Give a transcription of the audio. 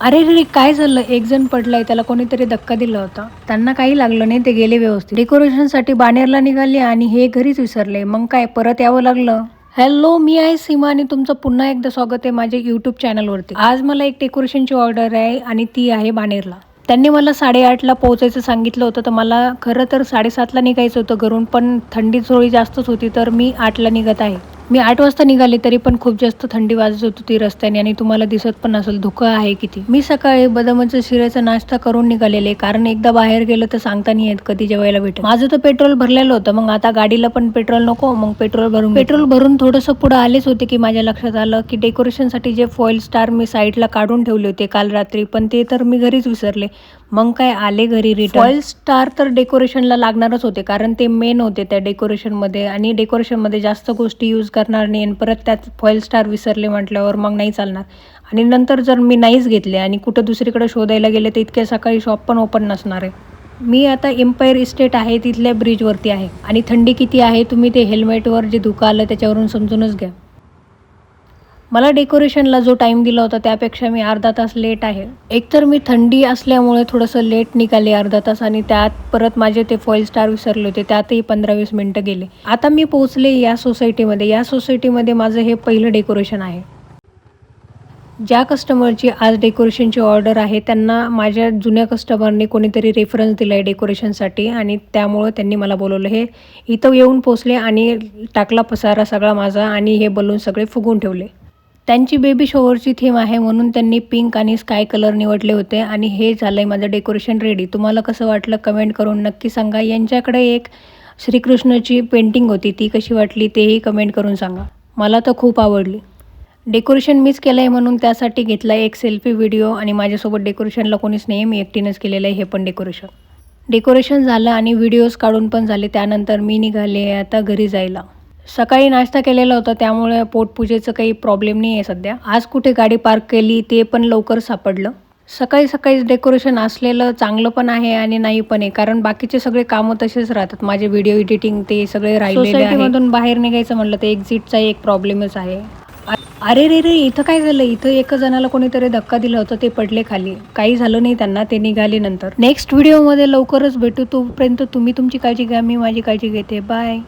अरे रे काय झालं? एक जण पडलाय त्याला कोणीतरी धक्का दिला होता. त्यांना काही लागलं नाही ते गेले व्यवस्थित. डेकोरेशनसाठी बाणेरला निघाले आणि हे घरीच विसरले. मग काय परत यावं लागलं? हॅलो मी आहे सीमा आणि तुमचं पुन्हा एकदा स्वागत आहे माझ्या यूट्यूब चॅनलवरती आज मला एक डेकोरेशनची ऑर्डर आहे आणि ती आहे बाणेरला. त्यांनी मला साडेआठला पोहोचायचं सांगितलं होतं तर मला खरं तर साडेसातला निघायचं होतं घरून पण थंडी थोडी जास्तच होती तर मी आठला निघत आहे. मी आठ वाजता निघाले तरी पण खूप जास्त थंडी वाजत होती ती रस्त्याने आणि तुम्हाला दिसत पण असेल धुकं आहे किती. मी सकाळी बदामाचं शिऱ्याचा नाश्ता करून निघालेले कारण एकदा बाहेर गेलं तर सांगता नाही येत कधी जेवायला भेटेल. माझं तर पेट्रोल भरलेलं होतं मग आता गाडीला पण पेट्रोल नको मग पेट्रोल भरून पेट्रोल भरून थोडंसं पुढं आलेच होते की माझ्या लक्षात आलं की डेकोरेशनसाठी जे फॉईल स्टार मी साईडला काढून ठेवले होते काल रात्री पण ते तर मी घरीच विसरले. मग काय आले घरी रिटर्न फॉईल स्टार तर डेकोरेशनला लागणारच होते कारण ते मेन होते त्या डेकोरेशनमध्ये आणि डेकोरेशनमध्ये जास्त गोष्टी यूज करणार नाही आणि परत त्यात फॉईल स्टार विसरले म्हटल्यावर मग नाही चालणार. आणि नंतर जर मी नाहीच घेतले आणि कुठं दुसरीकडे शोधायला गेले तर इतक्या सकाळी शॉप पण ओपन नसणार आहे. मी आता एम्पायर इस्टेट आहे तिथल्या ब्रिजवरती आहे. आणि थंडी किती आहे तुम्ही ते हेल्मेटवर जे धुकं आलं त्याच्यावरून समजूनच घ्या. मला डेकोरेशनला जो टाईम दिला होता त्यापेक्षा मी अर्धा तास लेट आहे. एकतर मी थंडी असल्यामुळे थोडंसं लेट निघाले अर्धा तास आणि त्यात परत माझे ते फॉईल स्टार विसरले होते त्यातही पंधरा वीस मिनटं गेले. आता मी पोहोचले या सोसायटीमध्ये या सोसायटीमध्ये माझं हे पहिलं डेकोरेशन आहे. ज्या कस्टमरची आज डेकोरेशनची ऑर्डर आहे त्यांना माझ्या जुन्या कस्टमरने कोणीतरी रेफरन्स दिला आहे डेकोरेशनसाठी आणि त्यामुळं त्यांनी मला बोलवलं. हे इथं येऊन पोचले आणि टाकला पसारा सगळा माझा आणि हे बलून सगळे फुगून ठेवले. त्यांची बेबी शॉवरची थीम आहे म्हणून त्यांनी पिंक आणि स्काय कलर निवडले होते. आणि हे झालं आहे माझं डेकोरेशन रेडी तुम्हाला कसं वाटलं कमेंट करून नक्की सांगा. यांच्याकडे एक श्रीकृष्णाची पेंटिंग होती. ती कशी वाटली तेही कमेंट करून सांगा. मला तर खूप आवडली. डेकोरेशन मीच केलं आहे म्हणून त्यासाठी घेतला एक सेल्फी व्हिडिओ आणि माझ्यासोबत डेकोरेशनला कोणीच नाही मी एकटीनंच केलेलं आहे. हे पण डेकोरेशन डेकोरेशन झालं आणि व्हिडिओज काढून पण झाले. त्यानंतर मी निघाले आता घरी जायला. सकाळी नाश्ता केलेला होता त्यामुळे पोटपूजेचं काही प्रॉब्लेम नाही आहे सध्या. आज कुठे गाडी पार्क केली ते पण लवकर सापडलं. सकाळी सकाळीच डेकोरेशन असलेलं चांगलं पण आहे आणि नाही पण आहे. कारण बाकीचे सगळे कामं तसेच राहतात. माझे व्हिडिओ एडिटिंग ते सगळे राहिलेले बाहेर निघायचं म्हटलं तर एक्झिटचा एक प्रॉब्लेमच आहे. अरे रे रे इथं काय झालं? इथं एका जणाला कोणीतरी धक्का दिला होता ते पडले खाली. काही झालं नाही त्यांना ते निघाले नंतर. नेक्स्ट व्हिडिओमध्ये लवकरच भेटू. तोपर्यंत तुम्ही तुमची काळजी घ्या मी माझी काळजी घेते. बाय